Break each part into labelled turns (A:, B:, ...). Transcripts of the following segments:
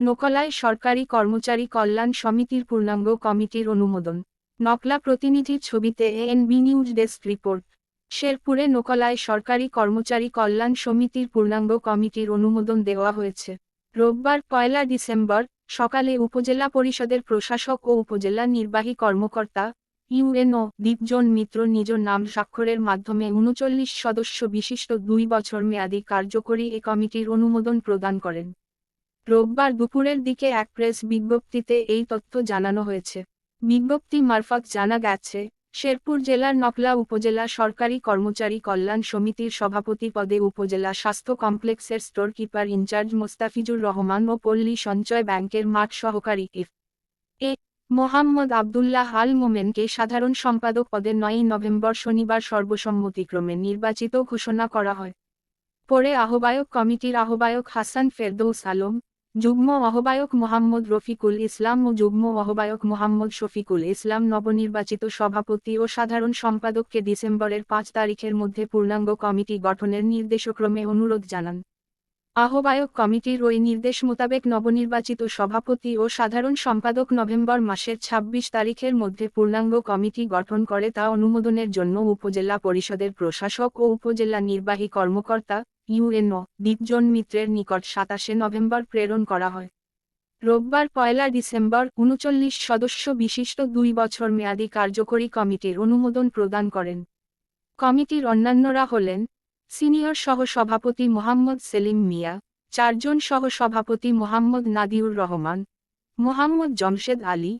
A: নোকলায় সরকারি কর্মচারী কল্যাণ সমিতির পূর্ণাঙ্গ কমিটির অনুমোদন। নকলা প্রতিনিধির ছবিতে এএনবি নিউজ ডেস্ক রিপোর্ট। শেরপুরে নোকলায় সরকারি কর্মচারী কল্যাণ সমিতির পূর্ণাঙ্গ কমিটির অনুমোদন দেওয়া হয়েছে। রোববার পয়লা ডিসেম্বর সকালে উপজেলা পরিষদের প্রশাসক ও উপজেলা নির্বাহী কর্মকর্তা ইউএনও দীপজন মিত্র নিজ নাম স্বাক্ষরের মাধ্যমে উনচল্লিশ সদস্য বিশিষ্ট দুই বছর মেয়াদী কার্যকরী এ কমিটির অনুমোদন প্রদান করেন। রোববার দুপুরের দিকে এক প্রেস বিজ্ঞপ্তিতে এই তথ্য জানানো হয়েছে। বিজ্ঞপ্তি মারফত জানা গেছে, শেরপুর জেলার নকলা উপজেলা সরকারি কর্মচারী কল্যাণ সমিতির সভাপতি পদে উপজেলা স্বাস্থ্য কমপ্লেক্সের store keeper incharge Mostafizur Rahman ও পল্লী সঞ্চয় ব্যাংকের মাঠ সহকারী ইফ এ মোহাম্মদ আবদুল্লাহ আল মোমেনকে সাধারণ সম্পাদক পদে নয়ই নভেম্বর শনিবার সর্বসম্মতিক্রমে নির্বাচিত ঘোষণা করা হয়। পরে আহ্বায়ক কমিটির আহ্বায়ক হাসান ফেরদৌস আলম যুগ্ম আহ্বায়ক মোহাম্মদ রফিকুল ইসলাম ও যুগ্ম আহ্বায়ক মোহাম্মদ শফিকুল ইসলাম নবনির্বাচিত সভাপতি ও সাধারণ সম্পাদককে ডিসেম্বরের পাঁচ তারিখের মধ্যে পূর্ণাঙ্গ কমিটি গঠনের নির্দেশক্রমে অনুরোধ জানান। আহ্বায়ক কমিটির ওই নির্দেশ মোতাবেক নবনির্বাচিত সভাপতি ও সাধারণ সম্পাদক নভেম্বর মাসের ২৬ তারিখের মধ্যে পূর্ণাঙ্গ কমিটি গঠন করে তা অনুমোদনের জন্য উপজেলা পরিষদের প্রশাসক ও উপজেলা নির্বাহী কর্মকর্তা ইউএনও দীপজন মিত্রের নিকট সাতাশে নভেম্বর প্রেরণ করা হয়। রোববার পয়লা ডিসেম্বর উনচল্লিশ সদস্য বিশিষ্ট দুই বছর মেয়াদী কার্যকরী কমিটির অনুমোদন প্রদান করেন। কমিটির অন্যান্যরা হলেন সিনিয়র সহ-সভাপতি মোহাম্মদ সেলিম মিয়া, চারজন সহ-সভাপতি মোহাম্মদ নাদিউর রহমান, মোহাম্মদ জমশেদ আলী,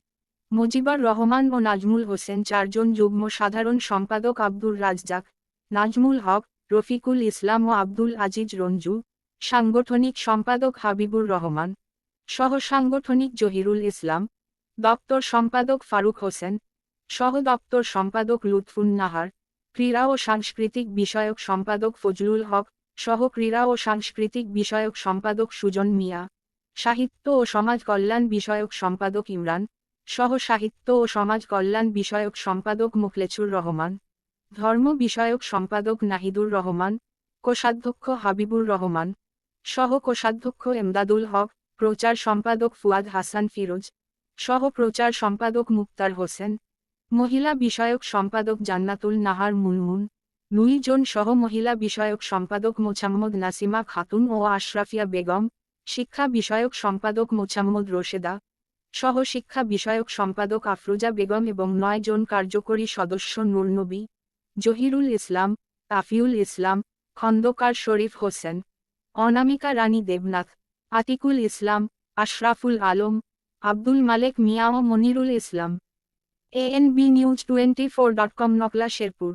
A: মুজিবর রহমান ও নাজমুল হোসেন, চারজন যুগ্ম সাধারণ সম্পাদক আব্দুর রাজ্জাক, নাজমুল হক রফিকুল ইসলাম ও আব্দুল আজিজ রঞ্জু, সাংগঠনিক সম্পাদক হাবিবুর রহমান, সহ সাংগঠনিক জহিরুল ইসলাম, দপ্তর সম্পাদক ফারুক হোসেন, সহ দপ্তর সম্পাদক লুৎফুন নাহার, ক্রীড়া ও সাংস্কৃতিক বিষয়ক সম্পাদক ফজলুল হক, সহ ক্রীড়া ও সাংস্কৃতিক বিষয়ক সম্পাদক সুজন মিয়া, সাহিত্য ও সমাজ কল্যাণ বিষয়ক সম্পাদক ইমরান, সহ সাহিত্য ও সমাজ কল্যাণ বিষয়ক সম্পাদক মুখলেছুর রহমান। ধর্ম বিষয়ক সম্পাদক নাহিদুর রহমান, কোষাধ্যক্ষ হাবিবুর রহমান, সহ কোষাধ্যক্ষ এমদাদুল হক, প্রচার সম্পাদক ফুয়াদ হাসান ফিরোজ, সহ প্রচার সম্পাদক মুক্তার হোসেন, মহিলা বিষয়ক সম্পাদক জান্নাতুল নাহার মুনমুন জন সহ মহিলা বিষয়ক সম্পাদক মোছাম্মদ নাসিমা খাতুন ও আশরাফিয়া বেগম, শিক্ষা বিষয়ক সম্পাদক মোছাম্মদ রোশেদা, সহ শিক্ষা বিষয়ক সম্পাদক আফরোজা বেগম এবং নয় জন কার্যকরী সদস্য নূরনবী। জহিরুল ইসলাম, তাফিউল ইসলাম, খন্দকার শরীফ হোসেন, অনামিকা রানী দেবনাথ, আতিকুল ইসলাম, আশরাফুল আলম, আব্দুল মালেক মিয়া ও Monirul Islam. ANB news twenty four dot com Nakla Sherpur.